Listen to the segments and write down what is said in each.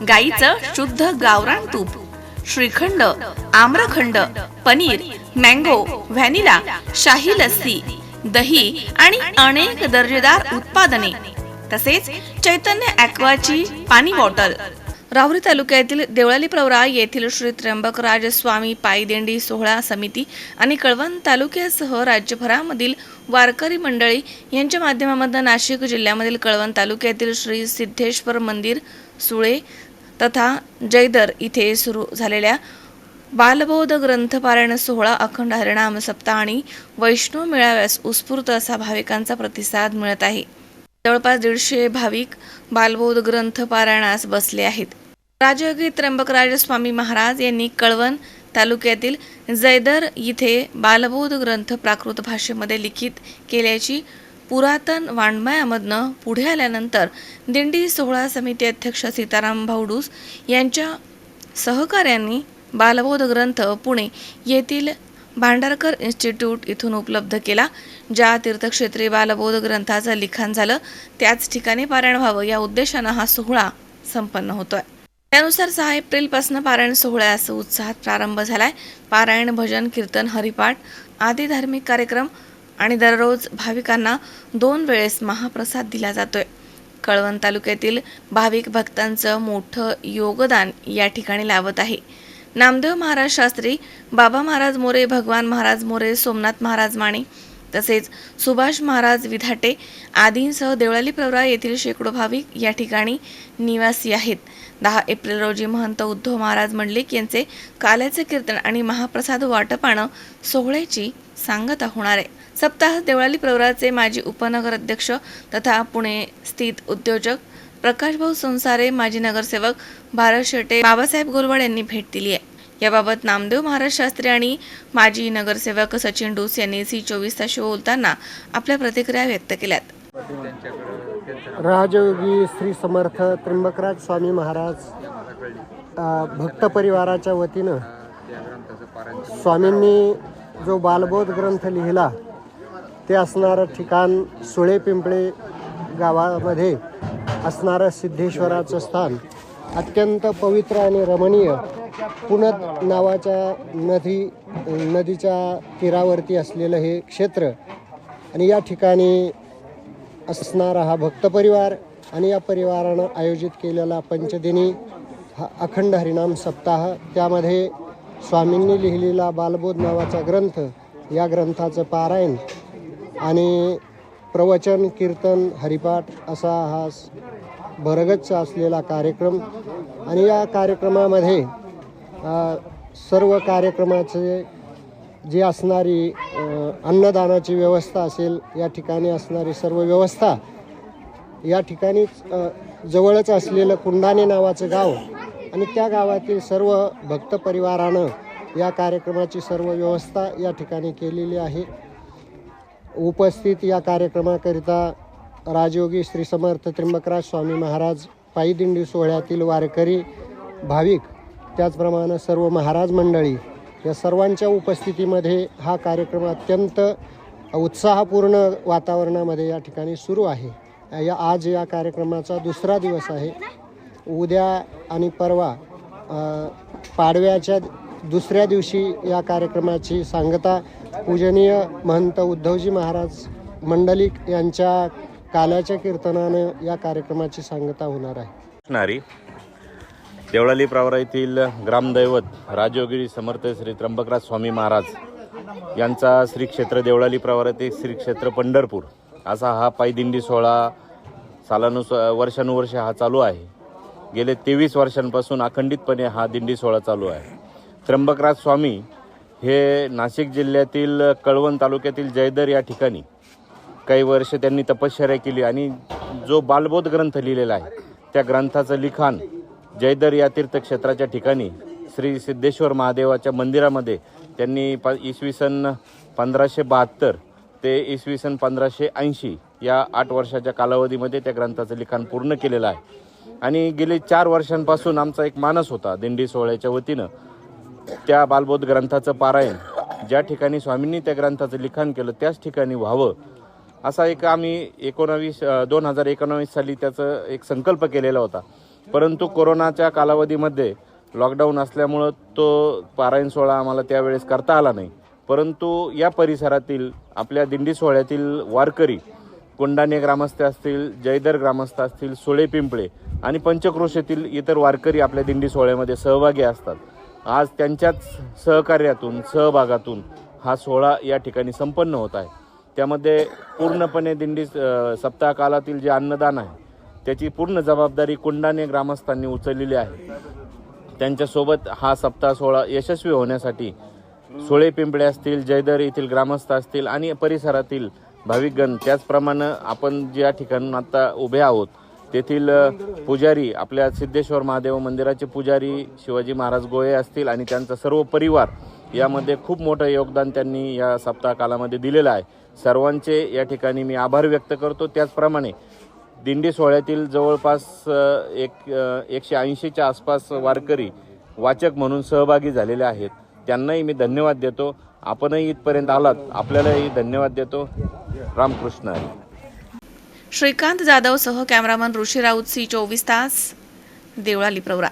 गाईचं शुद्ध गावरान तूप श्रीखंड आम्रखंड पनीर मँगो व्हॅनिला शाही लस्सी दही आणि अनेक दर्जेदार उत्पादने. तसेच चैतन्य ॲक्वाची पाणी बॉटल. राहुरी तालुक्यातील देवळाली प्रवरा येथील श्री त्र्यंबकराज स्वामी पायदिंडी सोहळा समिती आणि कळवण तालुक्यासह राज्यभरामधील वारकरी मंडळी यांच्या माध्यमामधून नाशिक जिल्ह्यामधील कळवण तालुक्यातील श्री सिद्धेश्वर मंदिर सुळे तथा जयदर इथे सुरू झालेल्या बालबौद्ध ग्रंथपारायण सोहळा अखंड हरिणाम सप्ताह आणि वैष्णव मेळाव्यास उत्स्फूर्त असा भाविकांचा प्रतिसाद मिळत आहे. जवळपास दीडशे भाविक बालबौद्ध ग्रंथपारायणास बसले आहेत. राजयोगी त्र्यंबकराज स्वामी महाराज यांनी कळवण तालुक्यातील जयदर इथे बालबोध ग्रंथ प्राकृत भाषेमध्ये लिखित केल्याची पुरातन वाङ्मयामधनं पुढे आल्यानंतर दिंडी सोहळा समिती अध्यक्ष सीताराम भाऊडूस यांच्या सहकार्यांनी बालबोध ग्रंथ पुणे येथील भांडारकर इन्स्टिट्यूट इथून उपलब्ध केला ज्या तीर्थक्षेत्री बालबोध ग्रंथाचं लिखाण झालं. त्याच ठिकाणी पारायण व्हावं या उद्देशानं हा सोहळा संपन्न होतोय. त्यानुसार सहा एप्रिलपासून पारायण सोहळ्यास उत्साहात प्रारंभ झालाय. पारायण भजन कीर्तन हरिपाठ आदी धार्मिक कार्यक्रम आणि दररोज भाविकांना दोन वेळेस महाप्रसाद दिला जातोय. कळवण तालुक्यातील भाविक भक्तांचं मोठं योगदान या ठिकाणी लावत आहे. नामदेव महाराज शास्त्री बाबा महाराज मोरे भगवान महाराज मोरे सोमनाथ महाराज माने तसेच सुभाष महाराज विधाटे आदींसह देवळाली प्रवरा येथील शेकडो भाविक या ठिकाणी निवासी आहेत. दहा एप्रिल रोजी महंत उद्धव महाराज मंडलिक यांचे काल्याचे कीर्तन आणि महाप्रसाद वाटपानं सोहळ्याची सांगता होणार आहे. सप्ताह देवळाली प्रवराचे माजी उपनगर अध्यक्ष तथा पुणे स्थित उद्योजक प्रकाशभाऊ संसारे माजी नगरसेवक भारत शेटे बाबासाहेब गोलवाड यांनी भेट दिली आहे. याबाबत नामदेव महाराज शास्त्री आणि माजी नगरसेवक सचिन डोस यांनी सी चोवीस ताशी बोलताना आपल्या प्रतिक्रिया व्यक्त केल्यात. राजयोगी श्री समर्थ त्र्यंबकराज स्वामी महाराज भक्त परिवाराच्या वतीनं स्वामींनी जो बालबोध ग्रंथ लिहिला ते असणारं ठिकाण सुळे पिंपळे गावामध्ये असणारं सिद्धेश्वराचं स्थान अत्यंत पवित्र आणि रमणीय पुनत नावाच्या नदी नदीच्या तीरावरती असलेलं हे क्षेत्र. आणि या ठिकाणी असणारा हा भक्तपरिवार आणि या परिवारानं आयोजित केलेला पंचदिनी हा अखंड हरिनाम सप्ताह. त्यामध्ये स्वामींनी लिहिलेला बालबोध नावाचा ग्रंथ या ग्रंथाचं पारायण आणि प्रवचन कीर्तन हरिपाठ असा हा भरगच्च असलेला कार्यक्रम. आणि या कार्यक्रमामध्ये सर्व कार्यक्रमाचे जी असणारी अन्नदानाची व्यवस्था असेल या ठिकाणी असणारी सर्व व्यवस्था या ठिकाणीच जवळच असलेलं कुंडाने नावाचं गाव आणि त्या गावातील सर्व भक्त परिवारानं या कार्यक्रमाची सर्व व्यवस्था या ठिकाणी केलेली आहे. उपस्थित या कार्यक्रमाकरिता राजयोगी श्री समर्थ त्र्यंबकराज स्वामी महाराज पायीदिंडी सोहळ्यातील वारकरी भाविक त्याचप्रमाणे सर्व महाराज मंडळी या सर्वांच्या उपस्थितीमध्ये हा कार्यक्रम अत्यंत उत्साहपूर्ण वातावरणामध्ये या ठिकाणी सुरू आहे. या आज या कार्यक्रमाचा दुसरा दिवस आहे. उद्या आणि परवा पाडव्याच्या दुसऱ्या दिवशी या कार्यक्रमाची सांगता पूजनीय महंत उद्धवजी महाराज मंडलिक यांच्या काल्याच्या कीर्तनानं या कार्यक्रमाची सांगता होणार आहे. देवळाली प्रावरा येथील ग्रामदैवत राजयोगिरी समर्थ श्री त्र्यंबकराज स्वामी महाराज यांचा श्री क्षेत्र देवळाली प्रावरा ते श्री क्षेत्र पंढरपूर असा हा पायदिंडी सोहळा सालानुस वर्षानुवर्ष हा चालू आहे. गेले तेवीस वर्षांपासून अखंडितपणे हा दिंडी सोहळा चालू आहे. त्र्यंबकराज स्वामी हे नाशिक जिल्ह्यातील कळवण तालुक्यातील जयदर या ठिकाणी काही वर्ष त्यांनी तपश्चर्या केली आणि जो बालबोध ग्रंथ लिहिलेला आहे त्या ग्रंथाचं लिखाण जयदर या तीर्थक्षेत्राच्या ठिकाणी श्री सिद्धेश्वर महादेवाच्या मंदिरामध्ये त्यांनी प इसवी सन पंधराशे बहात्तर ते इसवी सन पंधराशे ऐंशी या आठ वर्षाच्या कालावधीमध्ये त्या ग्रंथाचं लिखाण पूर्ण केलेलं आहे. आणि गेले चार वर्षांपासून आमचा एक मानस होता दिंडी सोहळ्याच्या वतीनं. त्या बालबोध ग्रंथाचं पारायण ज्या ठिकाणी स्वामींनी त्या ग्रंथाचं लिखाण केलं त्याच ठिकाणी व्हावं असा एक आम्ही एकोणावीस दोन हजार एकोणावीस साली त्याचं एक संकल्प केलेला होता. परंतु कोरोनाच्या कालावधीमध्ये लॉकडाऊन असल्यामुळं तो पारायण सोहळा आम्हाला त्यावेळेस करता आला नाही. परंतु या परिसरातील आपल्या दिंडी सोहळ्यातील वारकरी कोंडाणे ग्रामस्थ असतील जयदर ग्रामस्थ असतील सोळे पिंपळे आणि पंचक्रोशेतील इतर वारकरी आपल्या दिंडी सोहळ्यामध्ये सहभागी असतात. आज त्यांच्याच सहकार्यातून सहभागातून हा सोहळा या ठिकाणी संपन्न होत आहे. त्यामध्ये पूर्णपणे दिंडी सप्ताह कालातील जे अन्नदान आहे त्याची पूर्ण जबाबदारी कुंडाने ग्रामस्थांनी उचललेली आहे. त्यांच्यासोबत हा सप्ताह सोहळा यशस्वी होण्यासाठी सोळे पिंपळे असतील जयदर येथील ग्रामस्थ असतील आणि परिसरातील भाविकगण त्याचप्रमाणे आपण ज्या ठिकाणून आता उभे आहोत तेथील पुजारी आपल्या सिद्धेश्वर महादेव मंदिराचे पुजारी शिवाजी महाराज गोळे असतील आणि त्यांचा सर्व परिवार यामध्ये खूप मोठं योगदान त्यांनी या सप्ताह कालामध्ये दिलेलं आहे. सर्वांचे या ठिकाणी मी आभार व्यक्त करतो. त्याचप्रमाणे दिंडी सोहळ्यातील जवळपास एक एकशे ऐंशीच्या आसपास वारकरी वाचक म्हणून सहभागी झालेले आहेत. त्यांनाही मी धन्यवाद देतो. आपणही इथपर्यंत आलात. आपल्यालाही धन्यवाद देतो. रामकृष्ण हरी. श्रीकांत जाधव सह कॅमेरामन ऋषी राऊत सी चोवीस तास देवळाली प्रवरा.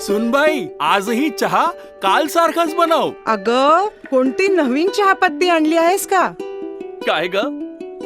सुनबाई आजही चहा काल सारखाच बनव. अग कोणती नवीन चहापत्ती आणली आहेस का? काय ग?